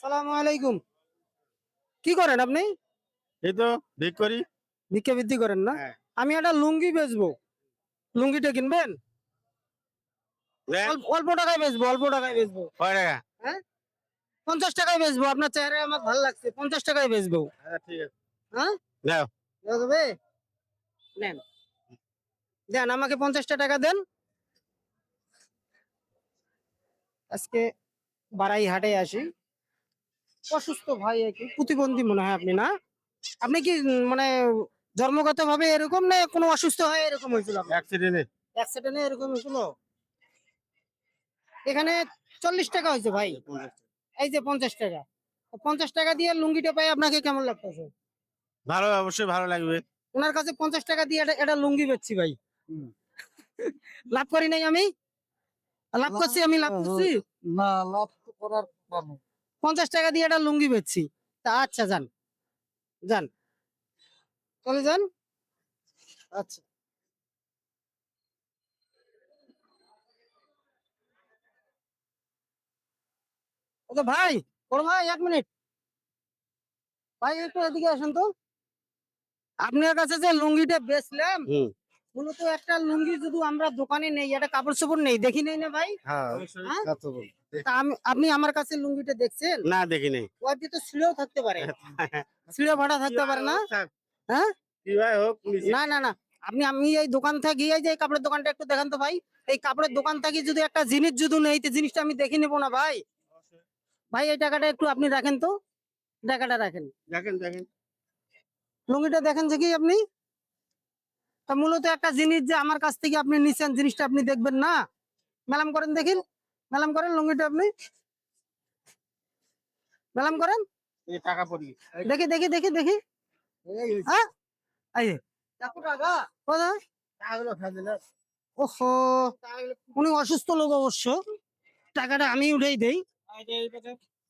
সালামু আলাইকুম। কি করেন আপনি? এই তো ভিক করি। ভিক্ষা বৃদ্ধি করেন না? হ্যাঁ। আমি একটা লুঙ্গি বেচবো। লুঙ্গিটা কিনবেন? অল্প- অল্প টাকায় বেচবো অল্প টাকায় বেচবো। টাকা? পঞ্চাশ টাকায় বেচবো। আপনার চেহারা আমার ভালো লাগছে। পঞ্চাশ টাকায় বেচবো। হ্যাঁ দাও। নেন। দেন আমাকে পঞ্চাশটা টাকা দেন। আজকে বাড়াই হাটে আসি। অসুস্থ ভাই একই প্রতিবন্ধী মনে হয় আপনি না? আপনি কি মানে জন্মগত ভাবে এরকম না কোনো অসুস্থ হয়ে এরকম হয়েছিল অ্যাক্সিডেন্টে অ্যাক্সিডেন্টে এরকম হয়েছিল? এখানে চল্লিশ টাকা হয়েছে ভাই। এই যে পঞ্চাশ টাকা। পঞ্চাশ টাকা দিয়ে লুঙ্গিটা পাই আপনাকে কেমন লাগতেছে? ভালো অবশ্যই ভালো লাগবে। ওনার কাছে পঞ্চাশ টাকা দিয়ে এটা- লুঙ্গি বেচছি ভাই। লাভ করি নাই আমি? লাভ করছি আমি লাভ করছি? না লাভ করার পঞ্চাশ টাকা দিয়ে একটা লুঙ্গি বেচছি। তা আচ্ছা যান। যান। চলে যান। আচ্ছা। ওকে ভাই, বড় ভাই, এক মিনিট। ভাই, একটু এদিকে আসেন তো। আপনার কাছে যে লুঙ্গিটা বেচলাম মূলত একটা লুঙ্গি যদি আমরা দোকানে নেই একটা কাপড় চোপড় নেই দেখি নেই না ভাই? হ্যাঁ হ্যাঁ? তা আপনি আমার কাছে লুঙ্গিটা দেখছেন? না দেখি নেই। ওর ভিতরে ছিঁড়েও থাকতে পারে। ছিঁড়ে ভাড়া থাকতে পারে না? হ্যাঁ? কি ভাই হোক নিচে। না না না। আপনি আমি এই দোকান থেকে এই যে এই কাপড়ের দোকানটা একটু দেখান তো ভাই। এই কাপড়ের দোকান থেকে যদি একটা জিনিস যদি নেই তো জিনিসটা আমি দেখে নেব না ভাই। ভাই এই টাকাটা একটু আপনি রাখেন তো। টাকাটা রাখেন দেখেন দেখেন। লুঙ্গিটা দেখেন যে কি আপনি? তা মূলত একটা জিনিস যে আমার কাছ থেকে আপনি নিছেন জিনিসটা আপনি দেখবেন না। মেলাম করেন দেখেন। মেলাম করেন লুঙ্গিটা আপনি। মেলাম করেন। টাকা পড়ি। দেখি দেখি দেখি দেখি। হ্যাঁ? ওহো। উনি অসুস্থ লোক অবশ্য। টাকাটা আমি উঠাই দেই।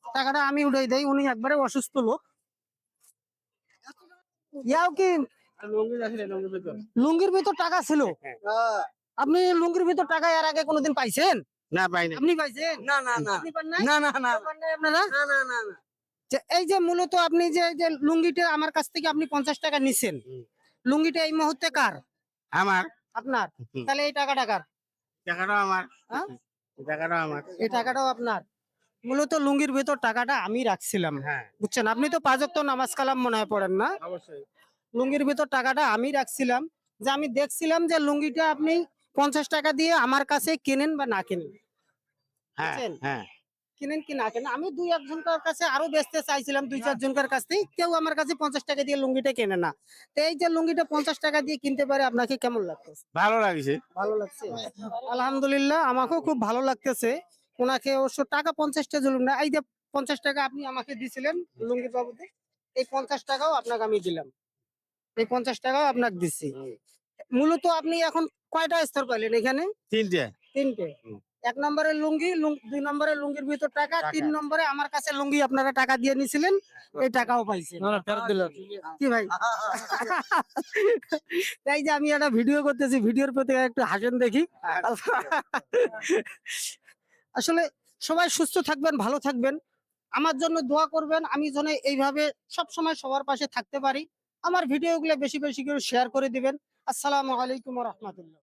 টাকাটা আমি উঠাই দেই। উনি একবারে অসুস্থ লোক। ইয়াও কি? লুঙ্গির ভিতর। টাকা ছিল? আপনি লুঙ্গির ভিতর টাকা এর আগে কোনোদিন পাইছেন? না পাই না আপনি পাইছেন? না না না। না না না। আপনারা? না না না এই যে মূলত আপনি যে এই যে লুঙ্গিটা আমার কাছ থেকে আপনি পঞ্চাশ টাকা নিছেন লুঙ্গিটা এই মুহূর্তে কার? আমার। আপনার? তাহলে এই টাকাটা কার? টাকাটা আমার। হ্যাঁ? এই টাকাটা আমার। এই টাকাটাও আপনার। মূলত লুঙ্গির ভিতর টাকাটা আমি রাখছিলাম। হ্যাঁ। বুঝছেন? আপনি তো পাঁচক তো নামাজ কালাম মনে হয় পড়েন না? অবশ্যই। লুঙ্গির ভিতর টাকাটা আমি রাখছিলাম যে আমি দেখছিলাম যে লুঙ্গিটা আপনি পঞ্চাশ টাকা দিয়ে আমার কাছে কেনেন বা না কেনেন। হ্যাঁ হ্যাঁ। কিনেন কি না কেনেন। আমি দুই একজনকার কাছে আরও বেচতে চাইছিলাম দুই চারজনকার কাছ থেকে। কেউ আমার কাছে পঞ্চাশ টাকা দিয়ে লুঙ্গিটা কেনে না। তো এই যে লুঙ্গিটা পঞ্চাশ টাকা দিয়ে কিনতে পারে আপনাকে কেমন লাগতেছে? ভালো লাগছে। ভালো লাগছে? আলহামদুলিল্লাহ আমাকেও খুব ভালো লাগতেছে। ওনাকে অবশ্য টাকা পঞ্চাশটা জুলুম না এই যে পঞ্চাশ টাকা আপনি আমাকে দিছিলেন লুঙ্গি বাবুতে এই পঞ্চাশ টাকাও আপনাকে আমি দিলাম। এই পঞ্চাশ টাকাও আপনাকে দিচ্ছি। মূলত আপনি এখন কয়টা স্তর পাইলেন এখানে? তিনটে। তিনটে। এক নম্বরের লুঙ্গি দুই নম্বরের লুঙ্গির ভিতর টাকা। তিন নম্বরে আমার কাছে লুঙ্গি আপনারা টাকা দিয়ে নিছিলেন এই টাকাও পাইছেন। কি ভাই? তাই যে আমি একটা ভিডিও করতেছি ভিডিওর প্রতি একটু হাসেন দেখি। আসলে সবাই সুস্থ থাকবেন ভালো থাকবেন। আমার জন্য দোয়া করবেন আমি যেন এইভাবে সব সময় সবার পাশে থাকতে পারি। আমার ভিডিওগুলো বেশি বেশি করে শেয়ার করে দিবেন। আসসালামু আলাইকুম রহমতুল্লাহ।